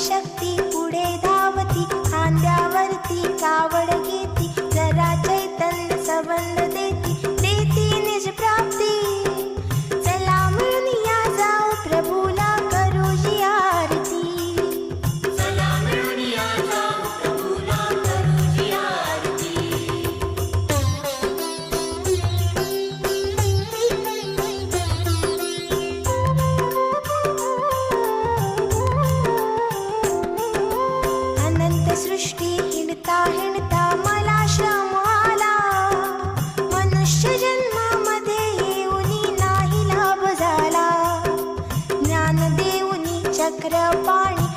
शक्ती पुढे धावती खांद्यावरती कावड घेती जराच्या सृष्टी हिंडता मला श्रम मनुष्य जन्मामध्ये येऊनी नाही लाभ झाला. ज्ञान चक्र पाणी